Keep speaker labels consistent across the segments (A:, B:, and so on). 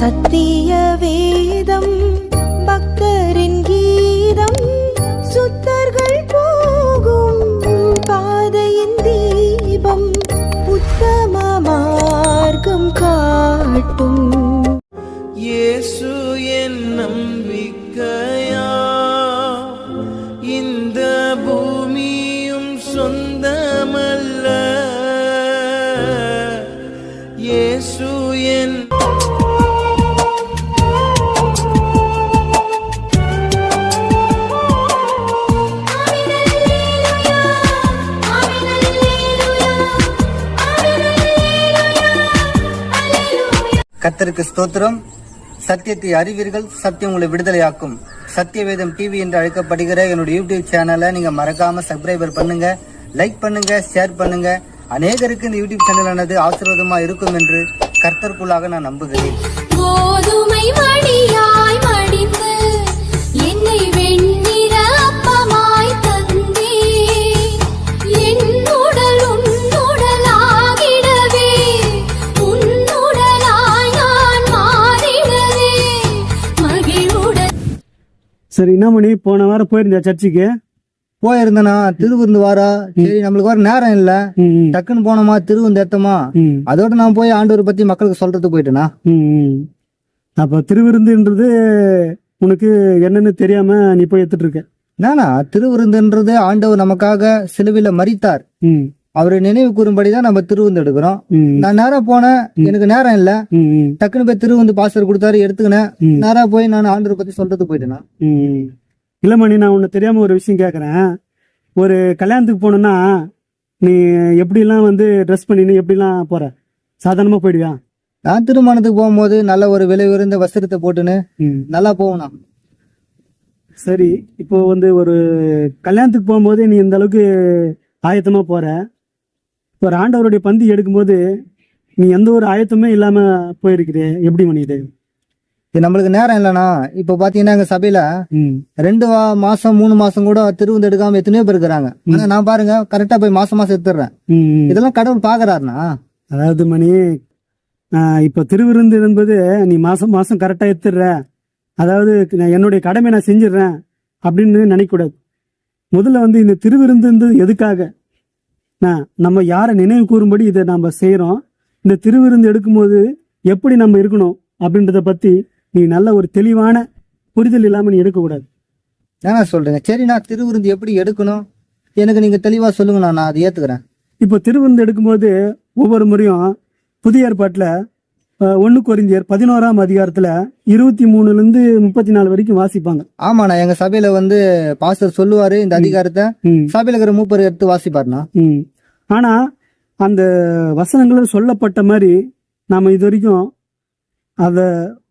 A: சத்திய வேதம் பக்தரின் கீதம் சுத்தர்கள் போகும் பாதையின் தீபம் உத்தம மார்க்கம் காட்டும்.
B: இயேசு என் நம்பிக்கையா? இந்த பூமியும் சொந்தமல்ல. இயேசு
C: கர்த்தருக்கு ஸ்தோத்திரம். சத்தியத்தை அறிவீர்கள் சத்தியம் உங்களை விடுதலையாக்கும். சத்தியவேதம் டிவி என்று அழைக்கப்படுகிற என்னோட யூடியூப் சேனலை நீங்க மறக்காம சப்ஸ்கிரைபர் பண்ணுங்க லைக் பண்ணுங்க ஷேர் பண்ணுங்க. அநேகருக்கு இந்த யூடியூப் சேனலானது ஆசீர்வாதமா இருக்கும் என்று கர்த்தருக்குள்ளாக நான் நம்புகிறேன்.
D: சரி என்ன மணி? போன வாரம் போயிருந்தா சர்ச்சுக்கு?
C: போயிருந்தனா. திருவிருந்து வாரா? சரி நம்மளுக்கு வர நேரம் இல்ல. டக்குன்னு போனோமா? திருவிருந்து ஏத்தமா? அதோட நான் போய் ஆண்டவரை பத்தி மக்களுக்கு சொல்றதுக்கு போயிட்டேனா.
D: அப்ப திருவிருந்துன்றது உனக்கு என்னன்னு தெரியாம நீ போய் எடுத்துட்டு இருக்க.
C: நானா? திருவிருந்துன்றது ஆண்டவர் நமக்காக சிலுவையில மறித்தார் அவரை நினைவு கூறும்படி தான் நம்ம திருவிருந்து எடுக்கிறோம். நான் நேரம் போனேன் எனக்கு நேரம் இல்ல. டக்குன்னு போய் திருவிருந்து பாஸ்டர் கொடுத்தாரு எடுத்துக்கினேன். நேரா போய் நான் ஆண்டவரை பத்தி சொல்றதுக்கு போயிட்டேனா.
D: இல்ல மணி நான் உன்னை தெரியாம ஒரு விஷயம் கேக்குறேன். ஒரு கல்யாணத்துக்கு போகணும்னா நீ எப்படிலாம் வந்து ட்ரெஸ் பண்ணின்னு எப்படிலாம் போற? சாதாரணமா போயிடுவியா?
C: நான் திருமணத்துக்கு போகும்போது நல்ல ஒரு விலை உயர்ந்த வஸ்திரத்தை போட்டுன்னு. நல்லா போகணும்.
D: சரி இப்போ வந்து ஒரு கல்யாணத்துக்கு போகும்போது நீ இந்த அளவுக்கு ஆயத்தமா போற. ஒரு ஆண்டவருடைய பந்தி எடுக்கும்போது நீ எந்த ஒரு ஆயத்தமே இல்லாம போயிருக்கிறே. எப்படி மணி இது
C: நம்மளுக்கு நேரம் இல்லைனா இப்ப பாத்தீங்கன்னா எங்க சபையில ரெண்டு மாசம் மூணு மாசம் கூட திருவிருந்து எடுக்காம எத்தனையோ பேர் இருக்கிறாங்க. நான் பாருங்க கரெக்டா போய் மாசம் மாசம் எடுத்துடுறேன். இதெல்லாம் கடவுள் பாக்குறாருனா
D: அதாவது மணி இப்போ திருவிருந்து என்பது நீ மாசம் மாசம் கரெக்டா எடுத்துடுற. அதாவது நான் என்னுடைய கடமை நான் செஞ்சிடுறேன் அப்படின்னு நினைக்கக்கூடாது. முதல்ல வந்து இந்த திருவிருந்துன்றது எதுக்காக? நம்ம யாரை நினைவு கூறும்படி இதை நம்ம செய்கிறோம் இந்த திருவிருந்து எடுக்கும்போது எப்படி நம்ம இருக்கணும் அப்படின்றத பத்தி நீ நல்ல ஒரு தெளிவான புரிதல் இல்லாம நீ எடுக்கக்கூடாது.
C: என்ன சொல்றீங்க சரி நான் திருவிருந்து எப்படி எடுக்கணும்? எனக்கு நீங்க தெளிவா சொல்லுங்க நான் அதை ஏத்துக்கிறேன்.
D: இப்போ திருவிருந்து எடுக்கும்போது ஒவ்வொரு முறையும் புதிய ஏற்பாட்டில் ஒன்று கொரிந்தியர் பதினோராம் அதிகாரத்தில் இருபத்தி மூணுலேருந்து முப்பத்தி நாலு வரைக்கும் வாசிப்பாங்க.
C: ஆமா நான் எங்க சபையில வந்து பாஸ்டர் சொல்லுவாரு இந்த அதிகாரத்தை. சபையில இருக்கிற மூப்பர் எடுத்து வாசிப்பாருனா
D: ம். ஆனால் அந்த வசனங்கள் சொல்லப்பட்ட மாதிரி நாம் இது வரைக்கும் அதை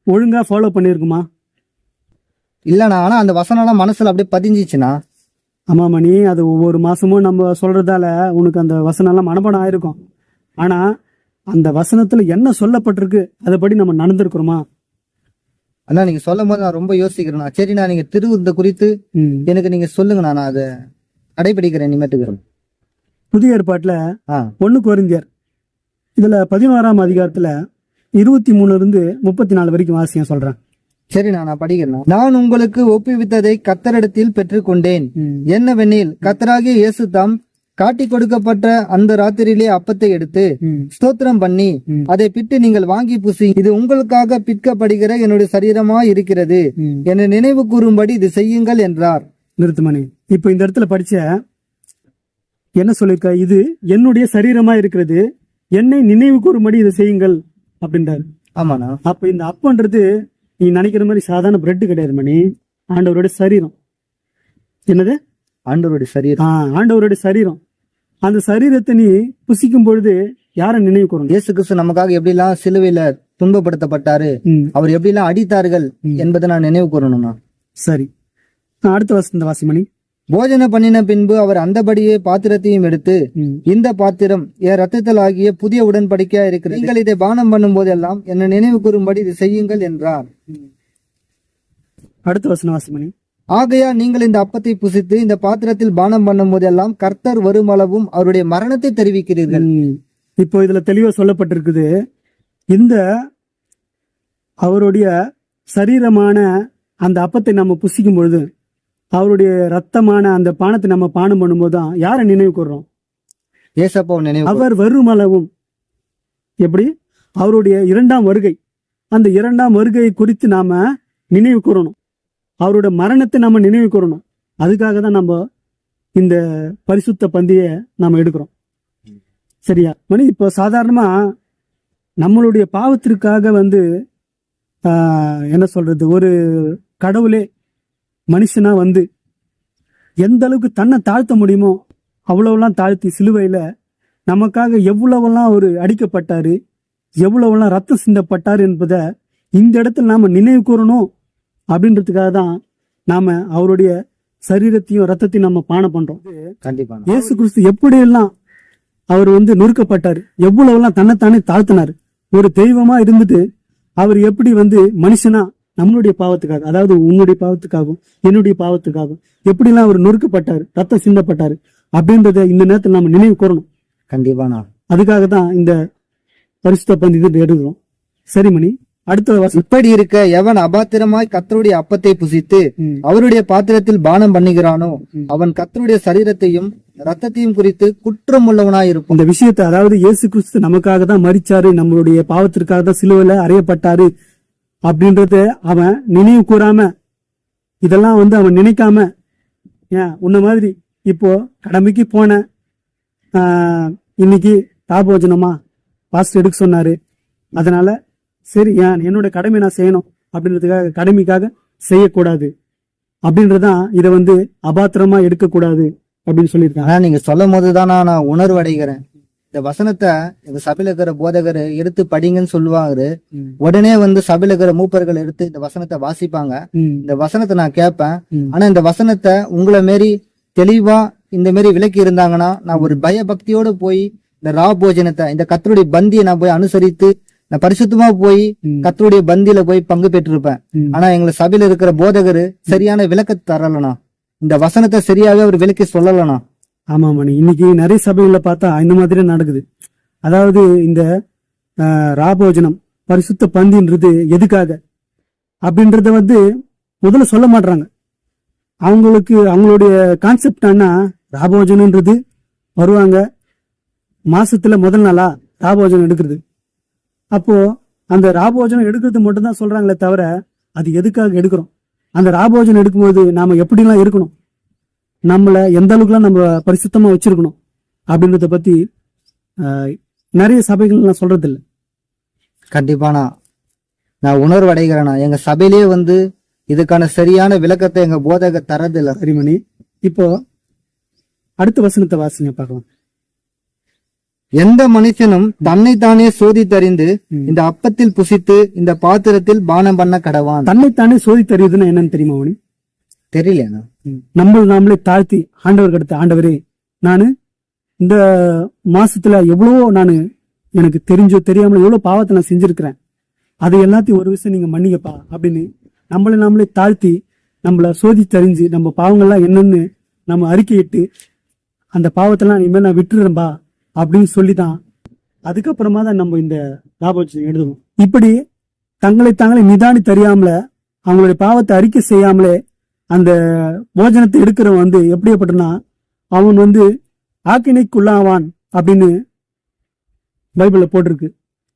D: ஒழுங்காக ஃபாலோ பண்ணியிருக்குமா?
C: இல்லண்ணா ஆனா அந்த வசனம்லாம் மனசுல அப்படியே பதிஞ்சிச்சுண்ணா.
D: ஆமாம் மணி அது ஒவ்வொரு மாதமும் நம்ம சொல்கிறதால உனக்கு அந்த வசனம்லாம் மனப்பாடம் ஆயிருக்கும். ஆனால் அந்த வசனத்தில் என்ன சொல்லப்பட்டிருக்கு அதைப்படி நம்ம நடந்திருக்கிறோமா?
C: அண்ணா நீங்க சொல்லும் போது நான் ரொம்ப யோசிக்கிறேண்ணா சரிண்ணா நீங்க திருவிருந்த குறித்து எனக்கு நீங்க சொல்லுங்கண்ணா நான் அதை கடைபிடிக்கிறேன் இனிமேட்டுக்கு.
D: புதிய ஏற்பாட்டில்
C: ஆ.
D: ஒன்று கொரிந்தியர். இதில் பதினோராம் அதிகாரத்தில் இருபத்தி மூணுலேருந்து முப்பத்தி நாலு வரைக்கும் வாசியம் சொல்கிறேன்
C: சரிண்ணா நான் படிக்கிறேன் நான் உங்களுக்கு ஒப்புவித்ததை கத்தரிடத்தில் பெற்றுக்கொண்டேன். என்னவெனில் கத்தராகிய இயேசு தாம் காட்டி கொடுக்கப்பட்ட அந்த ராத்திரியிலே அப்பத்தை எடுத்து ஸ்தோத்திரம் பண்ணி அதை பிட்டு நீங்கள் வாங்கி புசி இது உங்களுக்காக பிற்கப்படுகிற என்னுடைய சரீரமா இருக்கிறது என்னை நினைவு கூறும்படி இது செய்யுங்கள் என்றார்.
D: நிறுத்துமணி இப்போ இந்த இடத்துல படிச்ச என்ன சொல்லியிருக்க? இது என்னுடைய சரீரமா இருக்கிறது என்னை நினைவு கூறும்படி இதை செய்யுங்கள் அப்படின்றாரு.
C: ஆமாண்ணா.
D: அப்ப இந்த அப்பன்றது நீ நினைக்கிற மாதிரி சாதாரண பிரெட் கிடையாது மணி ஆண்டவருடைய சரீரம். என்னது?
C: ஆண்டவருடைய சரீரம்.
D: ஆண்டவருடைய சரீரம். அந்த சரீரத்தை நீ புசிக்கும் பொழுது யாரை நினைவு கூறணும்
C: இயேசு கிறிஸ்து நமக்காக எப்படிலாம் சிலுவையில துன்பப்படுத்தப்பட்டாரு அவர் எப்படிலாம் அடித்தார்கள் என்பதை நான் நினைவு கூறணும்னா.
D: சரி. அடுத்த வசந்த வாசிமணி.
C: போஜன பண்ணின பின்பு அவர் அந்தபடியே பாத்திரத்தையும் எடுத்து. இந்த பாத்திரம் என் ரத்தத்தில் ஆகிய புதிய உடன்படிக்கையா இருக்கிறது. நீங்கள் இதை பானம் பண்ணும் போதெல்லாம் என்னை நினைவு கூறும்படி இதை செய்யுங்கள் என்றார்.
D: அடுத்த வசன வாசிமணி.
C: ஆகையா நீங்கள் இந்த அப்பத்தை புசித்து இந்த பாத்திரத்தில் பானம் பண்ணும் போதெல்லாம் கர்த்தர் வரும் அளவும் அவருடைய மரணத்தை தெரிவிக்கிறீர்கள்.
D: இப்போ இதுல தெளிவா சொல்லப்பட்டிருக்குது. இந்த அவருடைய சரீரமான அந்த அப்பத்தை நம்ம புசிக்கும் பொழுது அவருடைய ரத்தமான அந்த பானத்தை நம்ம பானம் பண்ணும்போது தான் யாரை நினைவு கூர்றோம்?
C: ஏசப்பாவை நினைவு
D: அவர் வருமளவும். எப்படி? அவருடைய இரண்டாம் வருகை. அந்த இரண்டாம் வருகையை குறித்து நாம நினைவு கூறணும். அவரோட மரணத்தை நம்ம நினைவு கூறணும். அதுக்காக தான் நம்ம இந்த பரிசுத்த பந்தியை நாம் எடுக்கிறோம். சரியா? மணி இப்போ சாதாரணமா நம்மளுடைய பாவத்திற்காக வந்து என்ன சொல்றது? ஒரு கடவுளே மனுஷனா வந்து எந்த அளவுக்கு தன்னை தாழ்த்த முடியுமோ அவ்வளவுலாம் தாழ்த்தி சிலுவையில் நமக்காக எவ்வளவெல்லாம் அவர் அடிக்கப்பட்டாரு எவ்வளவெல்லாம் ரத்தம் சிந்தப்பட்டார் என்பதை இந்த இடத்துல நாம நினைவு கூறணும். அப்படின்றதுக்காக தான் நாம அவருடைய சரீரத்தையும் ரத்தத்தையும் நம்ம பானம் பண்றோம்.
C: கண்டிப்பா
D: இயேசு கிறிஸ்து எப்படியெல்லாம் அவர் வந்து நொறுக்கப்பட்டார் எவ்வளவெல்லாம் தன்னைத்தானே தாழ்த்தினார் ஒரு தெய்வமா இருந்துட்டு அவர் எப்படி வந்து மனுஷனா நம்மளுடைய பாவத்துக்காக அதாவது உன்னுடைய பாவத்துக்காகவும் என்னுடைய பாவத்துக்காகவும் எப்படிலாம் அவர் நொறுக்கப்பட்டார் ரத்தம் சிந்தப்பட்டார் அப்படின்றத இந்த நேரத்தில் நம்ம நினைவு கூறணும்.
C: கண்டிப்பாண்ணா
D: அதுக்காக தான் இந்த பரிசுத்த பந்தி எடுக்கிறோம். சரி மணி அடுத்த
C: இப்படி இருக்க எவன் அபாத்திரமாய் கத்தருடைய அப்பத்தை புசித்து. அவருடைய பாத்திரத்தில் பானம் பண்ணுகிறானோ அவன் கத்தருடைய சரீரத்தையும் ரத்தத்தையும் குறித்து குற்றம் உள்ளவனாய் இருக்கும்
D: இந்த விஷயத்தை அதாவது இயேசு கிறிஸ்து நமக்காக தான் மரிச்சாரு நம்மளுடைய பாவத்திற்காக தான் சிலுவையில அறையப்பட்டாரு அப்படின்றத அவன் நினைவு கூறாம இதெல்லாம் வந்து அவன் நினைக்காம ஏன் உன்ன மாதிரி இப்போ கடமைக்கு போன ஆஹ், இன்னைக்கு தாபோஜனமா பாஸ்டர் எடுக்க சொன்னாரு. அதனால சரி ஏன் என்னோட கடமை நான் செய்யணும் அப்படின்றதுக்காக கடமைக்காக செய்யக்கூடாது. அப்படின்றதான் இதை வந்து அபாத்திரமா எடுக்கக்கூடாது அப்படின்னு சொல்லியிருக்காங்க.
C: ஆனா நீங்க சொல்லும் போதுதான் நான் உணர்வு அடைகிறேன் இந்த வசனத்தை எங்க சபையில இருக்கிற போதகர் எடுத்து படிங்கன்னு சொல்லுவாரு. உடனே வந்து சபையில இருக்கிற மூப்பர்கள் எடுத்து இந்த வசனத்தை வாசிப்பாங்க. இந்த வசனத்தை நான் கேட்பேன். ஆனா இந்த வசனத்தை உங்களை மாரி தெளிவா இந்த மாரி விளக்கி இருந்தாங்கன்னா நான் ஒரு பயபக்தியோட போய் இந்த ரா போஜனத்தை இந்த கத்தருடைய பந்தியை நான் போய் அனுசரித்து நான் பரிசுத்தமா போய். கத்தருடைய பந்தியில போய் பங்கு பெற்றிருப்பேன். ஆனா எங்களை சபையில இருக்கிற போதகர் சரியான விளக்கத்தை தரலனா இந்த வசனத்தை சரியாவே அவர் விளக்கி சொல்லலனா
D: ஆமா மணி. இன்னைக்கு நிறைய சபைகள்ல பார்த்தா இந்த மாதிரி நடக்குது. அதாவது இந்த ராபோஜனம் பரிசுத்த பந்தின்றது எதுக்காக? அப்படின்றத வந்து முதல்ல சொல்ல மாட்றாங்க. அவங்களுக்கு அவங்களுடைய கான்செப்ட் என்ன ராபோஜனன்றது வருவாங்க மாசத்துல முதல் நாளா ராபோஜனம் எடுக்கிறது. அப்போ அந்த ராபோஜனம் எடுக்கிறது மட்டும் தான் சொல்றாங்களே தவிர அது எதுக்காக எடுக்கிறோம்? அந்த ராபோஜனம் எடுக்கும்போது நாம எப்படிலாம் இருக்கணும்? நம்மளை எந்த அளவுக்குலாம் நம்ம பரிசுத்தமா வச்சிருக்கணும்? அப்படின்றத பத்தி நிறைய சபைகள் நான் சொல்றது இல்ல
C: கண்டிப்பானா நான் உணர்வு அடைகிறேனா எங்க சபையிலே வந்து இதுக்கான சரியான விளக்கத்தை எங்க போதகர் தரதில்ல.
D: சரிமணி இப்போ அடுத்த வசனத்தை வாசிங்க பார்க்கலாம்.
C: எந்த மனுஷனும் தன்னைத்தானே சோதித்தறிந்து இந்த அப்பத்தில் புசித்து இந்த பாத்திரத்தில் பானம் பண்ண கடவான்.
D: தன்னைத்தானே சோதி தெரியுதுன்னா என்னன்னு தெரியுமா மணி
C: தெரியலையா
D: நம்ம நாமளே தாழ்த்தி ஆண்டவருக்கு அடுத்த ஆண்டவரே நானு இந்த மாசத்துல எவ்வளவோ நான் எனக்கு தெரிஞ்சோ தெரியாமலோ எவ்வளவு பாவத்தை நான் செஞ்சிருக்கிறேன். அது எல்லாத்தையும் ஒரு விஷயம் நீங்க மன்னிங்கப்பா அப்படின்னு நம்மளை நாமளே தாழ்த்தி நம்மள சோதி தெரிஞ்சு நம்ம பாவங்கள்லாம் என்னன்னு நம்ம அறிக்கையிட்டு அந்த பாவத்தெல்லாம் இனிமேல் நான் விட்டுறேன்பா. அப்படின்னு சொல்லி தான் அதுக்கப்புறமா தான் நம்ம இந்த லாபோச்சனை எழுதுவோம். இப்படி தங்களை தாங்களே நிதானி தெரியாமல அவங்களுடைய பாவத்தை அறிக்கை செய்யாமலே அந்த போஜனத்தை எடுக்கிறவன் வந்து எப்படிப்பட்டனா அவன் வந்து ஆக்கினைக்குள்ளாவான் அப்படின்னு பைபிளில் போட்டிருக்கு.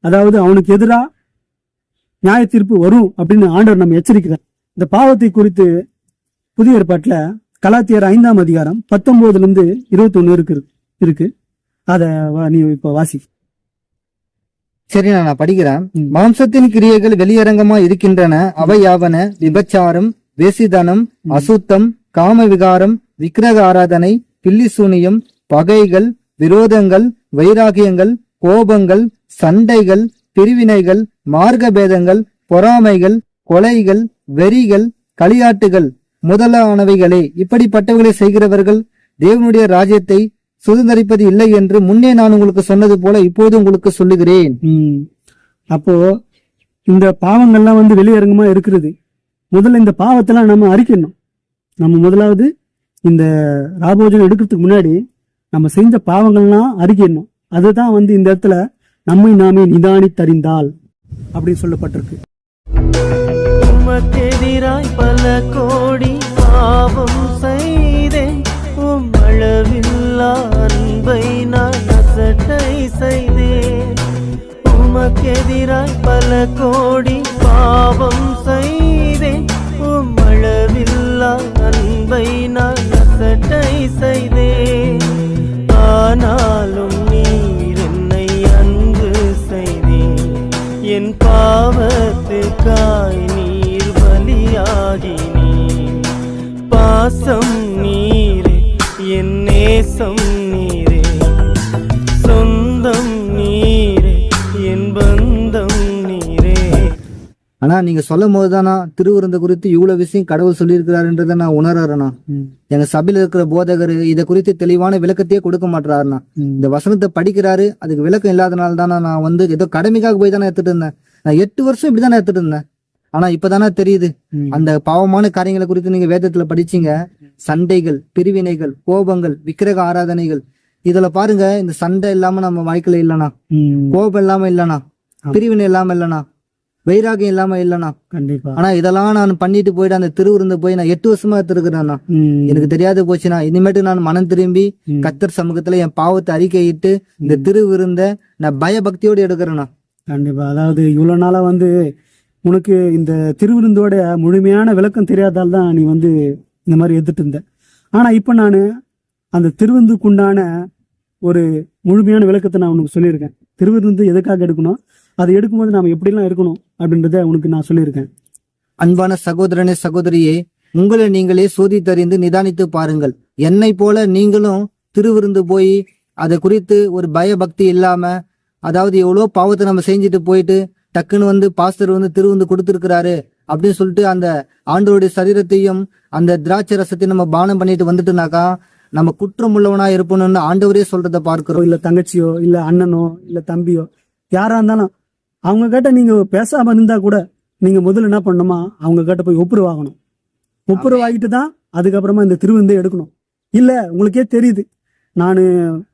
D: அதாவது அவனுக்கு எதிராக நியாய தீர்ப்பு வரும் அப்படின்னு ஆண்டவர் நம்ம எச்சரிக்கிறார். இந்த பாவத்தை குறித்து புதிய ஏற்பாட்டில் கலாத்தியர் ஐந்தாம் அதிகாரம் பத்தொன்பதுலேருந்து இருபத்தொன்று இருக்கு இருக்கு. அத நீ இப்ப வாசி.
C: சரி நான் படிக்கிறேன். மாம்சத்தின் கிரியைகள் வெளியரங்கமா இருக்கின்றன. அவை யாவன? விபச்சாரம் வேசிதனம் அசுத்தம் காம விகாரம் விக்கிரக ஆராதனை பில்லிசூனியம் பகைகள் விரோதங்கள் வைராகியங்கள் கோபங்கள் சண்டைகள் பிரிவினைகள் மார்க்கபேதங்கள் பொறாமைகள் கொலைகள் வெறிகள் களியாட்டுகள் முதலானவைகளே. இப்படிப்பட்டவைகளை செய்கிறவர்கள் தேவனுடைய ராஜ்யத்தை சுதந்திரிப்பது இல்லை என்று முன்னே நான் உங்களுக்கு சொன்னது போல இப்போது உங்களுக்கு சொல்லுகிறேன்.
D: அப்போ இந்த பாவங்கள்லாம் வந்து வெளியரங்கமா இருக்கிறது. முதல்ல இந்த பாவத்தெல்லாம் நம்ம அறிக்கணும் நம்ம முதலாவது இந்த ராபோஜனம் எடுக்கிறதுக்கு முன்னாடி நம்ம செஞ்ச பாவங்கள்லாம் அறிக்கணும் அதுதான் வந்து இந்த இடத்துல நம்மை நாமே நிதானித்தறிந்தால் அப்படின்னு சொல்லப்பட்டிருக்கு.
B: உமக்கெதிராய் பல கோடி பாவம் செய்தேன். உம் அளவில்லா அன்பை நான் அசட்டை செய்தேன். உமக்கெதிராய் பல கோடி பாவம் செய்தேன். உம் அளவில்லா அன்பை நான் அசட்டை செய்தேன்.
C: நீங்க சொல்லும் போதுதானா திருவிருந்த குறித்து இவ்வளவு விஷயம் கடவுள் சொல்லியிருக்கிறாருன்றதை நான் உணர்றேண்ணா எங்க சபையில இருக்கிற போதகர் இதை குறித்து தெளிவான விளக்கத்தையே கொடுக்க மாட்டாருண்ணா இந்த வசனத்தை படிக்கிறாரு அதுக்கு விளக்கம் இல்லாதனால தானே நான் வந்து ஏதோ கடமைக்காக போய் தானே எடுத்துட்டு இருந்தேன்? நான் எட்டு வருஷம் இப்படிதானே எடுத்துட்டு இருந்தேன். ஆனா இப்பதானே தெரியுது. அந்த பாவமான காரியங்களை குறித்து நீங்க வேதத்துல படிச்சீங்க. சண்டைகள் பிரிவினைகள் கோபங்கள் விக்கிரக ஆராதனைகள் இதுல பாருங்க இந்த சண்டை இல்லாம நம்ம வாழ்க்கையில இல்லனா? கோபம் இல்லாம இல்லனா? பிரிவினை இல்லாம இல்லனா? வைராகியம் இல்லாம இல்லனா
D: கண்டிப்பா.
C: ஆனா இதெல்லாம் நான் பண்ணிட்டு போயிட்டு அந்த திருவிருந்து போய் நான் எட்டு வருஷமா எடுத்துருக்கிறேன்னா
D: ம்,
C: எனக்கு தெரியாது போச்சுன்னா இனிமேட்டு நான் மனம் திரும்பி. கத்தர் சமூகத்துல என் பாவத்தை அறிக்கையிட்டு இந்த திருவிருந்த நான் பயபக்தியோடு எடுக்கிறேன்னா
D: கண்டிப்பா. அதாவது இவ்வளவு நாளா வந்து உனக்கு இந்த திருவிருந்தோட முழுமையான விளக்கம் தெரியாதால் தான் நீ வந்து இந்த மாதிரி எடுத்துட்டு இருந்த. ஆனா இப்ப நான் அந்த திருவிருந்துக்குண்டான ஒரு முழுமையான விளக்கத்தை நான் உனக்கு சொல்லியிருக்கேன். திருவிருந்து எதுக்காக எடுக்கணும்? அதை எடுக்கும்போது நாம எப்படிலாம் இருக்கணும் அப்படின்றத உனக்கு நான் சொல்லியிருக்கேன்.
C: அன்பான சகோதரனே சகோதரியே உங்களை நீங்களே சோதித்தறிந்து நிதானித்து பாருங்கள். என்னை போல நீங்களும் திருவிருந்து போய் அதை குறித்து ஒரு பயபக்தி இல்லாம அதாவது எவ்வளோ பாவத்தை நம்ம செஞ்சுட்டு போயிட்டு டக்குன்னு வந்து பாஸ்டர் வந்து திருவிருந்து கொடுத்துருக்கிறாரு அப்படின்னு சொல்லிட்டு அந்த ஆண்டோருடைய சரீரத்தையும் அந்த திராட்சை ரசத்தையும் நம்ம பானம் பண்ணிட்டு வந்துட்டுனாக்கா நம்ம குற்றம் உள்ளவனா இருப்போம்னு ஆண்டவரே சொல்றத பார்க்கிறோம்.
D: இல்ல தங்கச்சியோ இல்ல அண்ணனோ இல்ல தம்பியோ யாரா இருந்தாலும் அவங்க கிட்ட நீங்க பேசாம இருந்தா கூட நீங்க முதல்ல என்ன பண்ணணுமா? அவங்க கிட்ட போய் ஒப்புரு வாங்கணும் ஒப்புரு வாங்கிட்டு தான் அதுக்கப்புறமா இந்த திருவிருந்தை எடுக்கணும். இல்ல உங்களுக்கே தெரியுது. நான்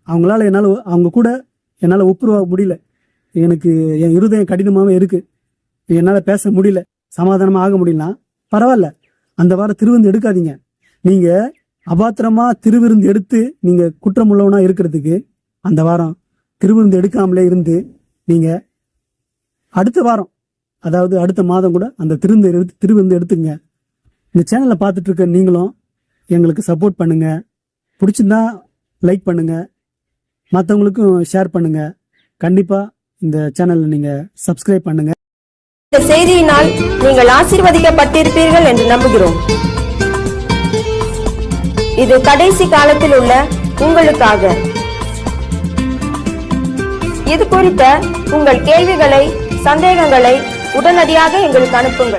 D: அவங்களால என்னால் அவங்க கூட என்னால் ஒப்புருவாக முடியல. எனக்கு என் இருதயம் கடினமாகவே இருக்கு. என்னால் பேச முடியல. சமாதானமாக ஆக முடியலனா பரவாயில்ல. அந்த வாரம் திருவிருந்து எடுக்காதீங்க. நீங்க அபாத்திரமா திருவிருந்து எடுத்து நீங்க குற்றமுள்ளவனாக இருக்கிறதுக்கு அந்த வாரம் திருவிருந்து எடுக்காமலே இருந்து நீங்க அடுத்த வாரம் அதாவது அடுத்த மாதம் கூட அந்த திருந்த எடுத்து திருவிருந்து எடுத்துங்க இந்த சேனலை பார்த்துட்டு இருக்க நீங்களும் எங்களுக்கு சப்போர்ட் பண்ணுங்க. பிடிச்சிருந்தா லைக் பண்ணுங்க. மற்றவங்களுக்கும் ஷேர் பண்ணுங்க. கண்டிப்பா இந்த சேனலை நீங்க சப்ஸ்கிரைப் பண்ணுங்க.
E: இந்த செய்தியினால் நீங்கள் ஆசீர்வதிக்கப்பட்டிருப்பீர்கள் என்று நம்புகிறோம். இது கடைசி காலத்தில் உள்ள உங்களுக்காக. இது குறித்த உங்கள் கேள்விகளை சந்தேகங்களை உடனடியாக எங்களுக்கு அனுப்புங்கள்.